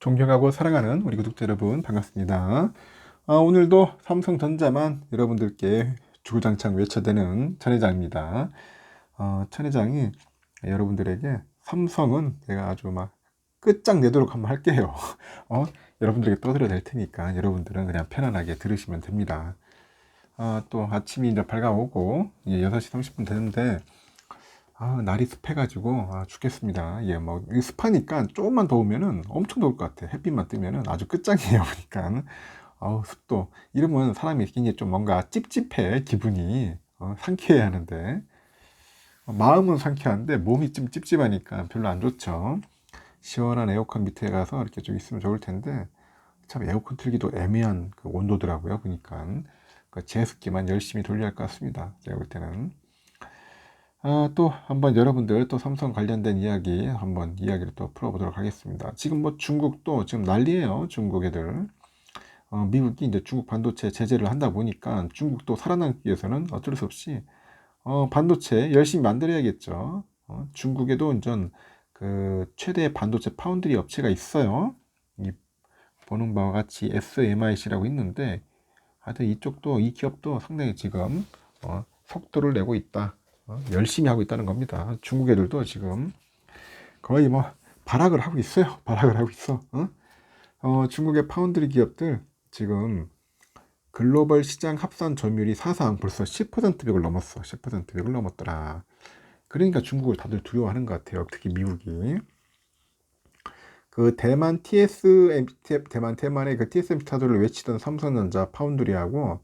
존경하고 사랑하는 우리 구독자 여러분 반갑습니다. 아, 오늘도 삼성전자만 여러분들께 주구장창 외쳐대는 천회장입니다. 어, 천회장이 여러분들에게 삼성은 제가 아주 막 끝장내도록 한번 할게요. 어, 여러분들에게 떠들어 낼 테니까 여러분들은 그냥 편안하게 들으시면 됩니다. 아, 또 아침이 이제 밝아오고 이제 6시 30분 되는데 아, 날이 습해가지고 아, 죽겠습니다. 예, 뭐이 습하니까 조금만 더우면은 엄청 더울 것 같아. 햇빛만 뜨면은 아주 끝장이에요. 그러니까 아우 습도 이러면 사람이 굉장히 좀 뭔가 찝찝해 기분이 어, 상쾌해야 하는데 어, 마음은 상쾌한데 몸이 좀 찝찝하니까 별로 안 좋죠. 시원한 에어컨 밑에 가서 이렇게 좀 있으면 좋을 텐데 참 에어컨 틀기도 애매한 그 온도더라고요. 그러니까 그 제습기만 열심히 돌려야 할 것 같습니다. 제가 볼 때는. 아, 또 한번 여러분들 또 삼성 관련된 이야기 한번 이야기를 또 풀어보도록 하겠습니다. 지금 뭐 중국도 지금 난리예요. 중국 애들. 어, 미국이 이제 중국 반도체 제재를 한다 보니까 중국도 살아남기 위해서는 어쩔 수 없이 어, 반도체 열심히 만들어야겠죠. 어, 중국에도 이전 그 최대 반도체 파운드리 업체가 있어요. 이 보는 바와 같이 SMIC라고 있는데 하여튼 이쪽도 이 기업도 상당히 지금 어, 속도를 내고 있다. 어, 열심히 하고 있다는 겁니다. 중국 애들도 지금 거의 뭐 발악을 하고 있어요. 발악을 하고 있어. 어? 어, 중국의 파운드리 기업들 지금 글로벌 시장 합산 점유율이 사상 벌써 10%벽을 넘었어. 10%벽을 넘었더라. 그러니까 중국을 다들 두려워하는 것 같아요. 특히 미국이. 그 대만 TS 대만 대만의 그 TSMC 타도를 외치던 삼성전자 파운드리하고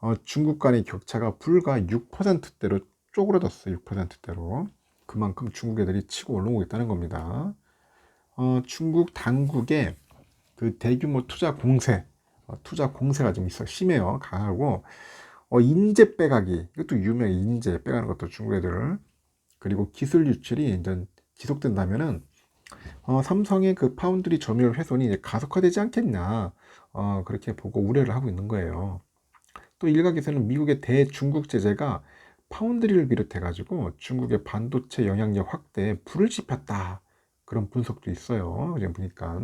어, 중국 간의 격차가 불과 6%대로 쪼그러졌어요. 6%대로. 그만큼 중국 애들이 치고 올라오고 있다는 겁니다. 어, 중국 당국의 그 대규모 투자 공세, 어, 투자 공세가 좀 있어 심해요. 강하고 어, 인재 빼가기 이것도 유명해. 인재 빼가는 것도 중국 애들 그리고 기술 유출이 이제 지속된다면은 어, 삼성의 그 파운드리 점유율 훼손이 이제 가속화되지 않겠냐 어, 그렇게 보고 우려를 하고 있는 거예요. 또 일각에서는 미국의 대중국 제재가 파운드리를 비롯해 가지고 중국의 반도체 영향력 확대에 불을 지폈다 그런 분석도 있어요. 지금 보니까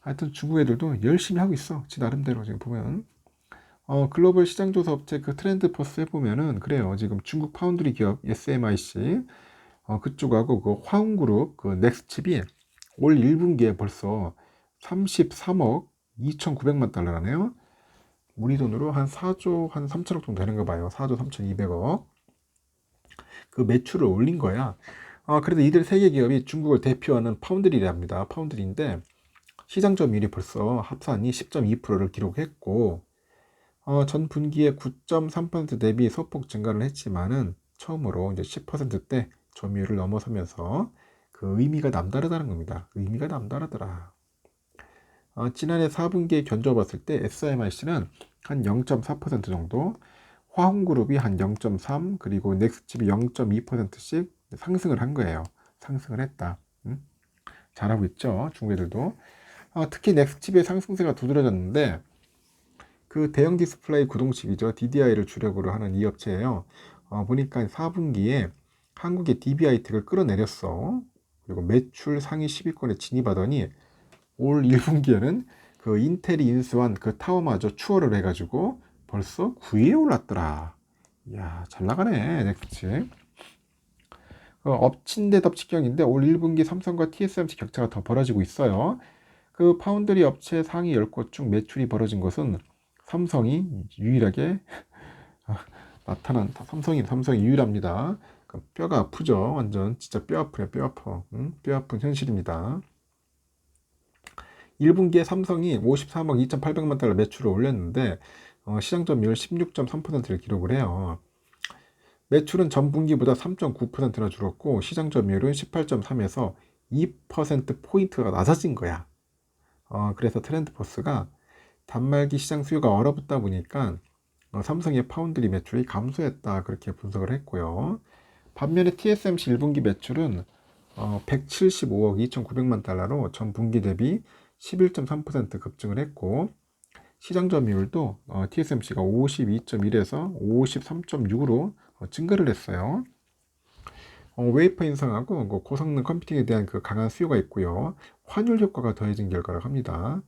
하여튼 중국 애들도 열심히 하고 있어. 지 나름대로 지금 보면 어, 글로벌 시장 조사 업체 그 트렌드 퍼스 해보면은 그래요. 지금 중국 파운드리 기업 SMIC 어, 그쪽하고 그 화웅그룹 그 넥스칩이 올 1분기에 벌써 33억 2,900만 달러라네요. 우리 돈으로 한 4조 한 3천억 정도 되는 거 봐요. 4조 3,200억. 그 매출을 올린 거야. 아, 그래도 이들 세계 기업이 중국을 대표하는 파운드리랍니다. 파운드리인데 시장 점유율이 벌써 합산이 10.2%를 기록했고 어, 전 분기에 9.3% 대비 소폭 증가를 했지만은 처음으로 이제 10%대 점유율을 넘어서면서 그 의미가 남다르다는 겁니다. 의미가 남다르더라. 어, 지난해 4분기에 견져봤을 때 SMIC는 한 0.4% 정도, 화홍그룹이 한 0.3, 그리고 넥스칩이 0.2%씩 상승을 한 거예요. 상승을 했다. 음? 잘하고 있죠. 중국애들도. 어, 특히 넥스칩의 상승세가 두드러졌는데 그 대형 디스플레이 구동칩이죠. DDI를 주력으로 하는 이 업체예요. 어, 보니까 4분기에 한국의 DBI텍을 끌어내렸어. 그리고 매출 상위 10위권에 진입하더니 올 1분기에는 그 인텔이 인수한 그 타워마저 추월을 해가지고 벌써 9위에 올랐더라. 이야, 잘 나가네, 넥스치. 그 엎친 데 덮치경인데 올 1분기 삼성과 TSMC 격차가 더 벌어지고 있어요. 그 파운드리 업체 상위 10곳 중 매출이 벌어진 것은 삼성이 유일하게 나타난 삼성이 삼성이 유일합니다. 그 뼈가 아프죠. 완전 진짜 뼈 아프네, 뼈 아파. 응? 뼈 아픈 현실입니다. 1분기에 삼성이 53억 2,800만 달러 매출을 올렸는데 어, 시장 점유율 16.3%를 기록을 해요. 매출은 전 분기보다 3.9%나 줄었고 시장 점유율은 18.3에서 2% 포인트가 낮아진 거야. 어, 그래서 트렌드포스가 단말기 시장 수요가 얼어붙다 보니까 어, 삼성의 파운드리 매출이 감소했다 그렇게 분석을 했고요. 반면에 TSMC 1분기 매출은 어, 175억 2,900만 달러로 전 분기 대비 11.3% 급증을 했고 시장 점유율도 어, TSMC가 52.1에서 53.6으로 어, 증가를 했어요. 어, 웨이퍼 인상하고 그 고성능 컴퓨팅에 대한 그 강한 수요가 있고요. 환율 효과가 더해진 결과라고 합니다.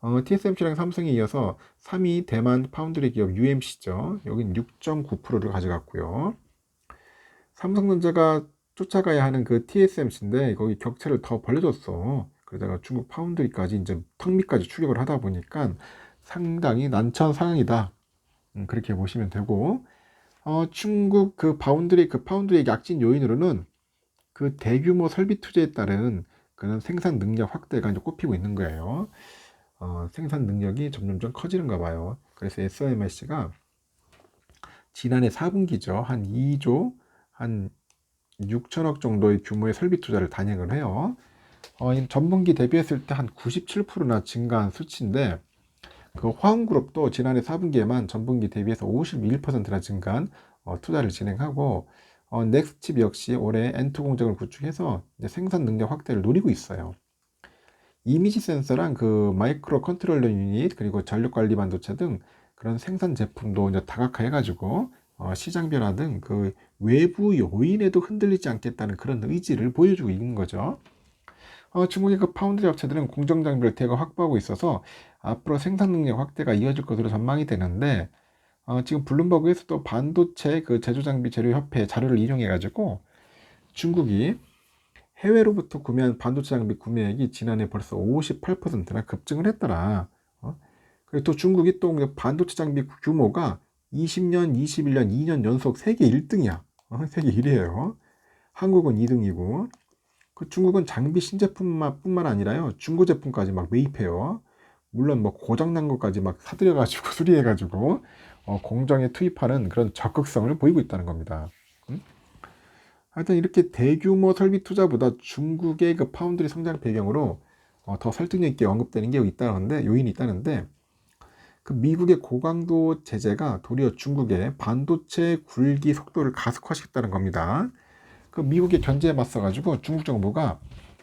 어, TSMC랑 삼성에 이어서 3위 대만 파운드리 기업 UMC죠. 여긴 6.9%를 가져갔고요. 삼성전자가 쫓아가야 하는 그 TSMC인데 거기 격차를 더 벌려줬어. 그러다가 중국 파운드리까지 이제 턱 밑까지 추격을 하다 보니까 상당히 난처한 상황이다. 음, 그렇게 보시면 되고 어, 중국 그 파운드리 그 파운드리 약진 요인으로는 그 대규모 설비 투자에 따른 그런 생산 능력 확대가 이제 꼽히고 있는 거예요. 어, 생산 능력이 점점점 커지는가 봐요. 그래서 SMS가 지난해 4분기죠. 한 2조 한 6천억 정도의 규모의 설비 투자를 단행을 해요. 어, 전분기 대비했을 때 한 97%나 증가한 수치인데 그 화흥그룹도 지난해 4분기에만 전분기 대비해서 51%나 증가한 어, 투자를 진행하고 어, 넥스칩 역시 올해 N2 공장을 구축해서 생산 능력 확대를 노리고 있어요. 이미지 센서랑 그 마이크로 컨트롤러 유닛 그리고 전력 관리 반도체 등 그런 생산 제품도 이제 다각화해가지고 어, 시장 변화 등 그 외부 요인에도 흔들리지 않겠다는 그런 의지를 보여주고 있는 거죠. 어, 중국의 그 파운드리 업체들은 공정 장비를 대거 확보하고 있어서 앞으로 생산 능력 확대가 이어질 것으로 전망이 되는데 어, 지금 블룸버그에서도 반도체 그 제조 장비 재료 협회 자료를 인용해 가지고 중국이 해외로부터 구매한 반도체 장비 구매액이 지난해 벌써 58%나 급증을 했더라. 어? 그리고 또 중국이 또 반도체 장비 규모가 20년, 21년, 2년 연속 세계 1등이야. 어? 세계 1위에요. 한국은 2등이고. 그 중국은 장비 신제품뿐만 아니라요. 중고 제품까지 막 매입해요. 물론 뭐 고장난 것까지 막 사들여가지고 수리해가지고 어, 공정에 투입하는 그런 적극성을 보이고 있다는 겁니다. 음? 하여튼 이렇게 대규모 설비 투자보다 중국의 그 파운드리 성장 배경으로 어, 더 설득력 있게 언급되는 게 있다는데 요인이 있다는데 그 미국의 고강도 제재가 도리어 중국의 반도체 굴기 속도를 가속화시켰다는 겁니다. 그 미국의 견제에 맞서 가지고 중국 정부가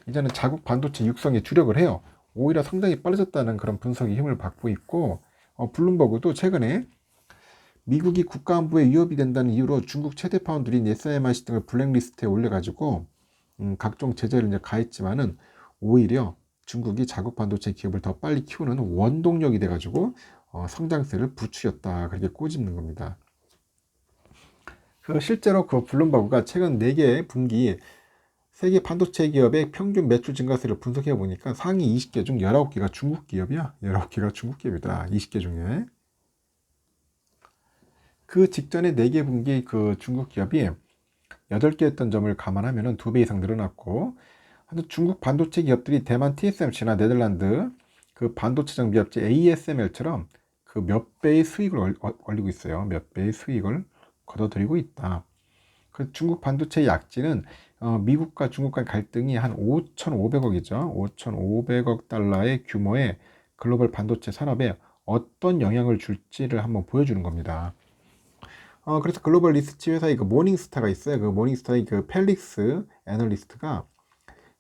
이제는 자국 반도체 육성에 주력을 해요. 오히려 상당히 빨라졌다는 그런 분석이 힘을 받고 있고 어, 블룸버그도 최근에 미국이 국가안보에 위협이 된다는 이유로 중국 최대 파운드린 SMIC 등을 블랙리스트에 올려가지고 음, 각종 제재를 이제 가했지만은 오히려 중국이 자국 반도체 기업을 더 빨리 키우는 원동력이 돼가지고 어, 성장세를 부추겼다 그렇게 꼬집는 겁니다. 그 실제로 그 블룸버그가 최근 4개 분기 세계 반도체 기업의 평균 매출 증가세를 분석해 보니까 상위 20개 중 19개가 중국 기업이야. 19개가 중국 기업이다. 20개 중에. 그 직전에 4개 분기 그 중국 기업이 8개였던 점을 감안하면 2배 이상 늘어났고 중국 반도체 기업들이 대만 TSMC나 네덜란드 그 반도체 장비업체 ASML처럼 그 몇 배의 수익을 올리고 있어요. 몇 배의 수익을 거둬들이고 있다. 그 중국 반도체 약진은 어, 미국과 중국 간 갈등이 한 5,500억이죠. 5,500억 달러의 규모의 글로벌 반도체 산업에 어떤 영향을 줄지를 한번 보여주는 겁니다. 어, 그래서 글로벌 리서치 회사의 그 모닝스타가 있어요. 그 모닝스타의 그 펠릭스 애널리스트가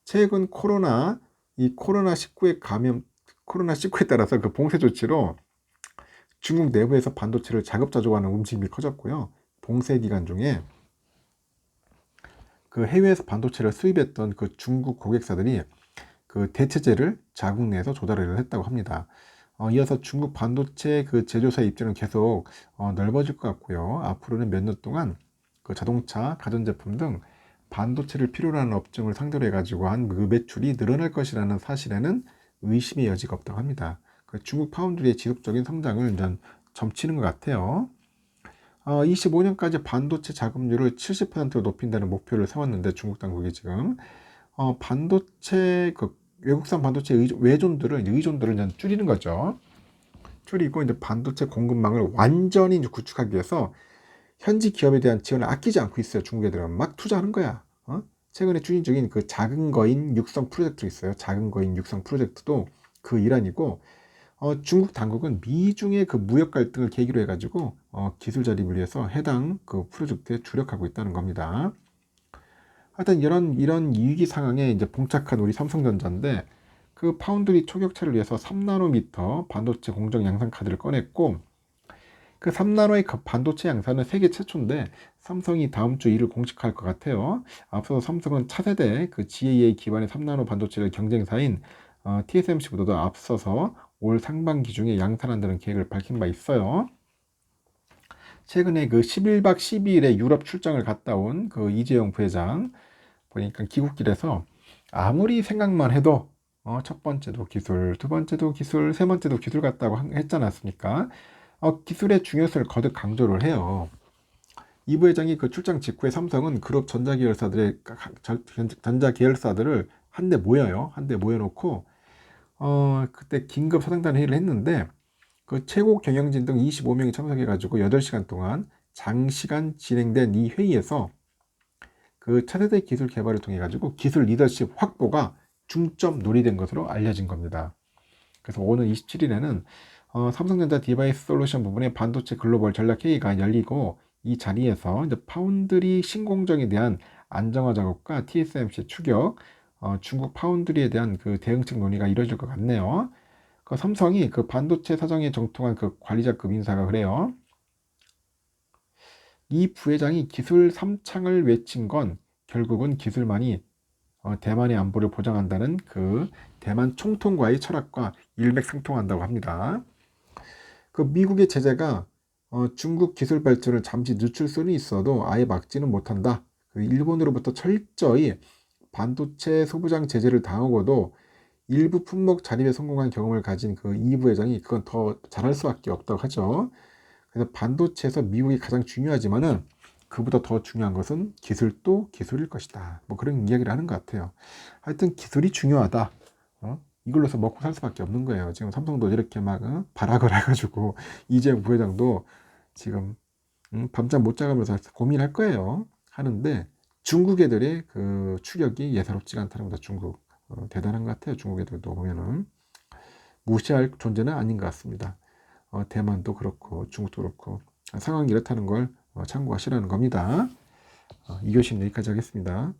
최근 코로나 이 코로나 19에 감염 코로나 19에 따라서 그 봉쇄 조치로 중국 내부에서 반도체를 자급자족하는 움직임이 커졌고요. 봉쇄 기간 중에 그 해외에서 반도체를 수입했던 그 중국 고객사들이 그 대체재를 자국 내에서 조달을 했다고 합니다. 어, 이어서 중국 반도체 그 제조사의 입지는 계속 어, 넓어질 것 같고요. 앞으로는 몇 년 동안 그 자동차, 가전제품 등 반도체를 필요로 하는 업종을 상대로 해가지고 한 그 매출이 늘어날 것이라는 사실에는 의심의 여지가 없다고 합니다. 그 중국 파운드리의 지속적인 성장을 전 점치는 것 같아요. 어, 25년까지 반도체 자금률을 70%로 높인다는 목표를 세웠는데 중국 당국이 지금 어, 반도체 그 외국산 반도체 의존, 외존들을 의존들을 줄이는 거죠. 줄이고 이제 반도체 공급망을 완전히 이제 구축하기 위해서 현지 기업에 대한 지원을 아끼지 않고 있어요. 중국 애들은 막 투자하는 거야. 어? 최근에 추진 중인 그 작은 거인 육성 프로젝트 있어요. 작은 거인 육성 프로젝트도 그 일환이고 어, 중국 당국은 미중의 그 무역 갈등을 계기로 해가지고 어, 기술 자립을 위해서 해당 그 프로젝트에 주력하고 있다는 겁니다. 하여튼 이런 이런 위기 상황에 이제 봉착한 우리 삼성전자인데 그 파운드리 초격차를 위해서 3나노미터 반도체 공정 양산 카드를 꺼냈고 그 3나노의 그 반도체 양산은 세계 최초인데 삼성이 다음 주 이를 공식할 것 같아요. 앞서 삼성은 차세대 그 GAA 기반의 3나노 반도체를 경쟁사인 어, TSMC보다도 앞서서 올 상반기 중에 양산한다는 계획을 밝힌 바 있어요. 최근에 그 11박 12일에 유럽 출장을 갔다 온 그 이재용 부회장 보니까 귀국길에서 아무리 생각만 해도 어, 첫 번째도 기술, 두 번째도 기술, 세 번째도 기술 같다고 했지 않았습니까? 어, 기술의 중요성을 거듭 강조를 해요. 이 부회장이 그 출장 직후에 삼성은 그룹 전자계열사들의 전자계열사들을 한데 모여요. 한데 모여놓고 어, 그때 긴급 사장단 회의를 했는데 그 최고 경영진 등 25명이 참석해 가지고 8시간 동안 장시간 진행된 이 회의에서 그 차세대 기술 개발을 통해 가지고 기술 리더십 확보가 중점 놀이된 것으로 알려진 겁니다. 그래서 오늘 27일에는 어, 삼성전자 디바이스 솔루션 부분의 반도체 글로벌 전략 회의가 열리고 이 자리에서 이제 파운드리 신공정에 대한 안정화 작업과 TSMC 추격, 어, 중국 파운드리에 대한 그 대응책 논의가 이루어질 것 같네요. 그 삼성이 그 반도체 사정에 정통한 그 관리자급 인사가 그래요. 이 부회장이 기술 삼창을 외친 건 결국은 기술만이 어, 대만의 안보를 보장한다는 그 대만 총통과의 철학과 일맥상통한다고 합니다. 그 미국의 제재가 어, 중국 기술 발전을 잠시 늦출 수는 있어도 아예 막지는 못한다. 그 일본으로부터 철저히 반도체 소부장 제재를 당하고도 일부 품목 자립에 성공한 경험을 가진 그 이 부회장이 그건 더 잘할 수밖에 없다고 하죠. 그래서 반도체에서 미국이 가장 중요하지만은 그보다 더 중요한 것은 기술도 기술일 것이다. 뭐 그런 이야기를 하는 것 같아요. 하여튼 기술이 중요하다. 어? 이걸로서 먹고 살 수밖에 없는 거예요. 지금 삼성도 이렇게 막 어? 발악을 해가지고 이재용 부회장도 지금 음, 밤잠 못 자가면서 고민할 거예요. 하는데 중국 애들의 그 추격이 예사롭지가 않다는 겁니다. 중국 어, 대단한 것 같아요. 중국 애들도 보면은 무시할 존재는 아닌 것 같습니다. 어, 대만도 그렇고 중국도 그렇고 상황이 이렇다는 걸 어, 참고하시라는 겁니다. 어, 이 교시는 여기까지 하겠습니다.